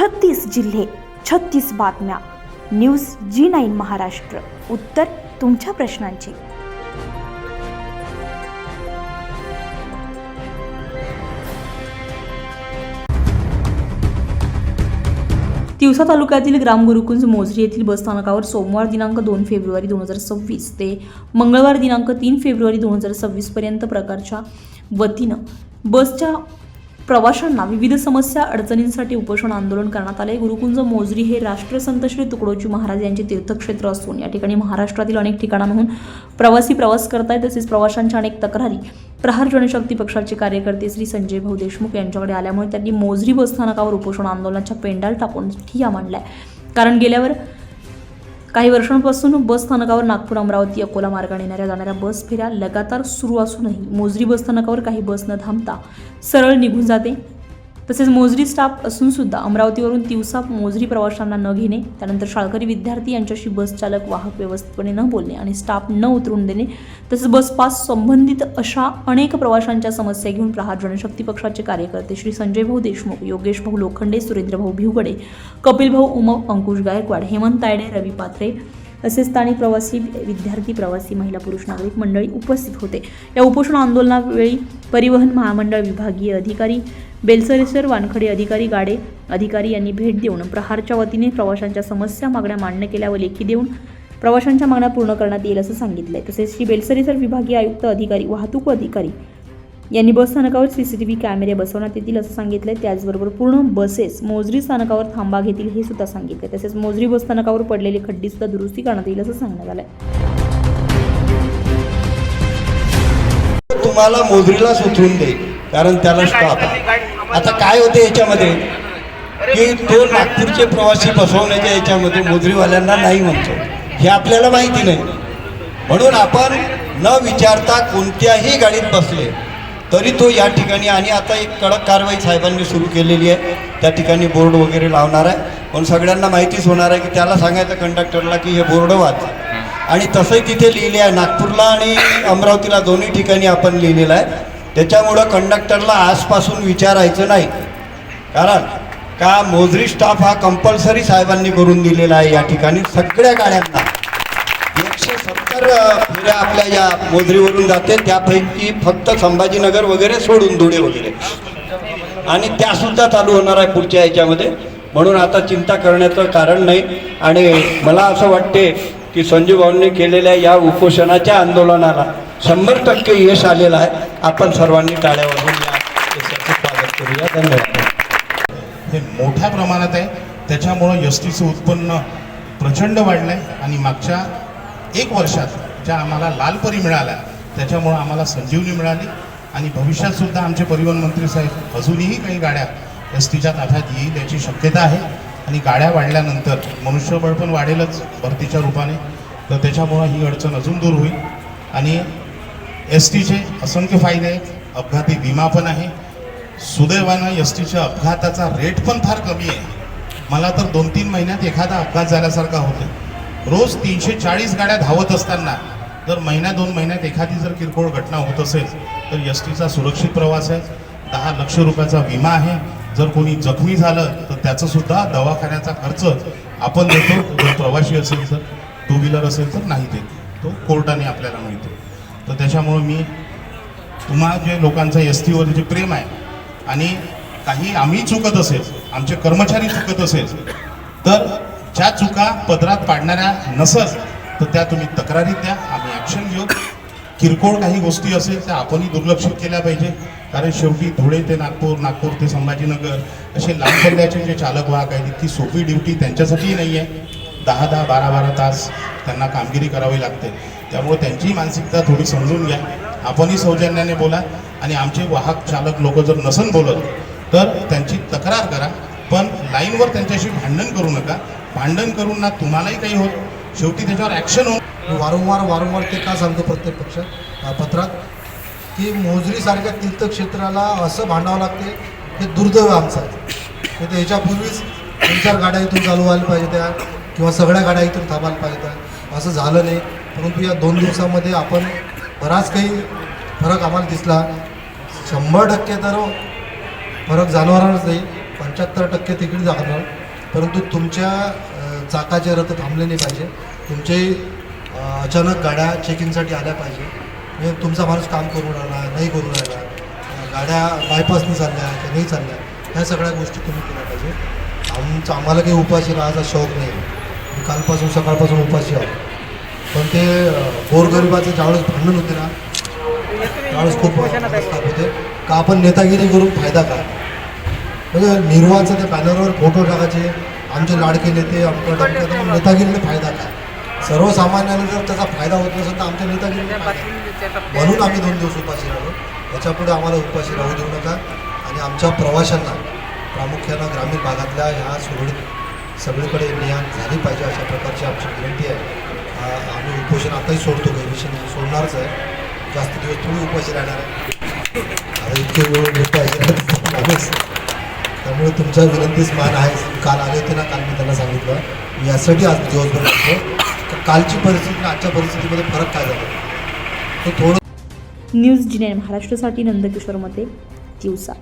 छत्तीस जिल्हे छत्तीस बातम्या. News G nine Maharashtra. उत्तर तुमच्या प्रश्नांची. तिवसा तालुक्यातील ग्राम गुरुकुंज मोझरी येथील बसस्थानकावर सोमवार दिनांक दोन फेब्रुवारी दोन हजार सव्वीस ते मंगळवार दिनांक तीन फेब्रुवारी दोन हजार सव्वीसपर्यंत प्रकारच्या वतीनं बसच्या प्रवाशांना विविध समस्या अडचणींसाठी उपोषण आंदोलन करण्यात आले गुरुकुंज मोजरी हे राष्ट्रसंत श्री तुकडोजी महाराज यांचे तीर्थक्षेत्र असून या ठिकाणी महाराष्ट्रातील अनेक ठिकाणांहून प्रवासी प्रवास करतायत. तसेच प्रवाशांच्या अनेक तक्रारी प्रहार जनशक्ती पक्षाचे कार्यकर्ते श्री संजय भाऊ देशमुख यांच्याकडे आल्यामुळे त्यांनी मोजरी बसस्थानकावर उपोषण आंदोलनाच्या पेंडाल टाकून ठिया मांडलाय. कारण गेल्यावर काही वर्षांपासून बस स्थानकावर नागपूर अमरावती अकोला मार्गाने येणाऱ्या जाणाऱ्या बस फेऱ्या लगातार सुरू असूनही मोजरी बस स्थानकावर काही बस न थांबता सरळ निघून जाते. तसेच मोजरी स्टाफ असून सुद्धा अमरावतीवरून तिवसा मोजरी प्रवाशांना न घेणे त्यानंतर शाळकरी विद्यार्थी यांच्याशी बस चालक वाहक व्यवस्थितपणे न बोलणे आणि स्टाफ न उतरून देणे तसेच बसपास संबंधित अशा अनेक प्रवाशांच्या समस्या घेऊन प्रहार जनशक्ती पक्षाचे कार्यकर्ते श्री संजय भाऊ देशमुख योगेश भाऊ लोखंडे सुरेंद्र भाऊ भिवगडे कपिल भाऊ अंकुश गायकवाड हेमंत तायडे रवी पाथरे तसेच स्थानिक प्रवासी विद्यार्थी प्रवासी महिला पुरुष नागरिक मंडळी उपस्थित होते. या उपोषण आंदोलनावेळी परिवहन महामंडळ विभागीय अधिकारी बेलसरेसर वानखडे अधिकारी गाडे अधिकारी यांनी भेट देऊन प्रहारच्या वतीने प्रवाशांच्या समस्या मागण्या मान्य केल्या व लेखी देऊन प्रवाशांच्या मागण्या पूर्ण करण्यात येईल असं सांगितलंय. तसेच श्री बेलसरेसर विभागीय आयुक्त अधिकारी वाहतूक अधिकारी यांनी बस स्थानकावर सीसीटीव्ही कॅमेरे बसवण्यात येतील असं सांगितलंय. त्याचबरोबर पूर्ण बसेस मोजरी स्थानकावर थांबा घेतील हे सुद्धा सांगितले तसेच मोजरी बस स्थानकावर पडलेली खड्डी सुद्धा दुरुस्ती करण्यात येईल असं सांगण्यात आलंय. तुम्हाला मोजरीलाच उतरून देईल कारण त्याला स्टॉप आता काय होते याच्यामध्ये? की तो नागपूरचे प्रवासी बसवण्याच्या याच्यामध्ये मोजरीवाल्यांना नाही म्हणतो. हे आपल्याला माहिती नाही. म्हणून आपण न विचारता कोणत्याही गाडीत बसले तरी तो या ठिकाणी आणि आता एक कडक कारवाई साहेबांनी सुरू केलेली आहे. त्या ठिकाणी बोर्ड वगैरे लावणार आहे. पण सगळ्यांना माहितीच होणार आहे की त्याला सांगायचं कंडक्टरला की हे बोर्ड वाच. आणि तसंही तिथे लिहिले आहे नागपूरला आणि अमरावतीला दोन्ही ठिकाणी आपण लिहिलेलं आहे. त्याच्यामुळं कंडक्टरला आजपासून विचारायचं नाही. कारण का मोजरी स्टाफ हा कंपल्सरी साहेबांनी करून दिलेला आहे या ठिकाणी. सगळ्या गाड्यांना. सत्तर फेऱ्या आपल्या या मोजरीवरून जाते. त्यापैकी फक्त संभाजीनगर वगैरे सोडून धुळे वगैरे. आणि त्यासुद्धा चालू होणार आहे पुढच्या याच्यामध्ये. म्हणून आता चिंता करण्याचं कारण नाही. आणि मला असं वाटते की संजू भाऊंनी केलेल्या या उपोषणाच्या आंदोलनाला शंभर टक्के यश आलेलं आहे. आपण सर्वांनी टाळ्या वाजून या यशाचं स्वागत करूया. धन्यवाद. हे मोठ्या प्रमाणात आहे. त्याच्यामुळं एस टीचं उत्पन्न प्रचंड वाढलं आहे आणि मागच्या एक वर्षात ज्या आम्हाला लालपरी मिळाल्या त्याच्यामुळं आम्हाला संजीवनी मिळाली आणि भविष्यातसुद्धा आमचे परिवहन मंत्री साहेब अजूनही काही गाड्या एस टीच्या ताफ्यात येईल याची शक्यता आहे. आणि गाड्या वाढल्यानंतर मनुष्यबळ पण वाढेलच भरतीच्या रूपाने. तर त्याच्यामुळं ही अडचण अजून दूर होईल. आणि एस टीचे असंख्य फायदे आहेत. अपघाती विमा पण आहे. सुदैवानं एस टीच्या अपघाताचा रेट पण फार कमी आहे. मला तर दोन तीन महिन्यात एखादा अपघात झाल्यासारखा होतो रोज तीनशे चाळीस गाड्या धावत असताना जर महिन्या दोन महिन्यात एखादी जर किरकोळ घटना होत असेल तर एस टीचा सुरक्षित प्रवास आहे दहा लक्ष रुपयाचा विमा आहे. जर कोणी जखमी झालं तर त्याचं सुद्धा दवाखान्याचा खर्च आपण देतो. जर प्रवासी असेल तर टू व्हीलर असेल तर नाही देत. तो कोर्टाने आपल्याला मिळतो. तर त्याच्यामुळं मी तुम्हा जे लोकांचं एस टीवर जे प्रेम आहे आणि काही आम्ही चुकत असेल आमचे कर्मचारी चुकत असेल तर ज्या चुका पदरात पाडणाऱ्या नसत तर त्या तुम्ही तक्रारीत द्या आम्ही ॲक्शन घेऊ. किरकोळ काही गोष्टी असेल त्या आपणही दुर्लक्षित केल्या पाहिजे. कारण शेवटी धुळे ते नागपूर नागपूर ते संभाजीनगर असे लांब पल्ल्याचे जे चालक वाहक आहेत इतकी सोपी ड्युटी त्यांच्यासाठीही नाही आहे. दहा दहा बारा बारा तास त्यांना कामगिरी करावी लागते. त्यामुळे त्यांची मानसिकता थोडी समजून घ्या. आपणही सौजन्याने बोला आणि आमचे वाहक चालक लोक जर नसन बोलत तर त्यांची तक्रार करा. पण लाईनवर त्यांच्याशी भांडण करू नका. भांडण करून ना तुम्हालाही काही होत. शेवटी त्याच्यावर ॲक्शन हो वारंवार वारंवार ते का सांगतो प्रत्येक पक्ष पत्रात की मोजरीसारख्या तीर्थक्षेत्राला असं भांडावं लागते हे दुर्दैव आमचं. आहे तर ह्याच्यापूर्वीच तीन चार गाड्या इथून चालू व्हायला पाहिजे त्या किंवा सगळ्या गाड्या इथून थांबायला पाहिजे त्या असं झालं नाही. परंतु या दोन दिवसामध्ये आपण बराच काही फरक आम्हाला दिसला. शंभर टक्के तर फरक जाणवणारच नाही. पंच्याहत्तर टक्के तिकीट जाणार. परंतु तुमच्या चाकाचे रथ थांबले नाही पाहिजे. तुमचे अ, अचानक गाड्या चेकिंगसाठी आल्या पाहिजे. म्हणजे तुमचा माणूस काम करून राहिला नाही करून राहिला गाड्या बायपासनी चालल्या की नाही चालल्या ह्या सगळ्या गोष्टी तुम्ही केल्या पाहिजे. आमचं आम्हाला काही उपाशी राहायचा शौक नाही. कालपासून सकाळपासून उपाशी आहोत. पण ते गोरगरिबाचं ज्यावेळेस भांडण होते ना त्यावेळेस खूप होते. का आपण नेतागिरी करून फायदा काय म्हणजे निर्वाहाचं त्या बॅनरवर फोटो टाकायचे आमचे लाडके नेते मग नेतागिरीने फायदा काय? सर्वसामान्याला जर त्याचा फायदा होत नसेल तर आमच्या नेतागिरीने? म्हणून आम्ही दोन दिवस उपाशी राहिलो याच्यापुढे आम्हाला उपाशी राहू देऊ नका. आणि आमच्या प्रवाशांना प्रामुख्यानं ग्रामीण भागातल्या ह्या सुरळीत सगळीकडे नियाण झाली पाहिजे अशा प्रकारची आमची विनंती आहे. आम्ही उपोषण आताही सोडतो काही विषय सोडणारच आहे. जास्त दिवस थोडी उपाशी राहणार आहे. इतके वेळ पाहिजे त्यामुळे तुमच्या विनंतीच मान आहे काल आले होते ना काल मी त्यांना सांगितलं. यासाठी आज दिवसभर बसलो कालची परिस्थिती आजच्या परिस्थितीमध्ये फरक काय झाला? तो थोडं न्यूज जी महाराष्ट्रासाठी नंदकिशोर मते दिवसा.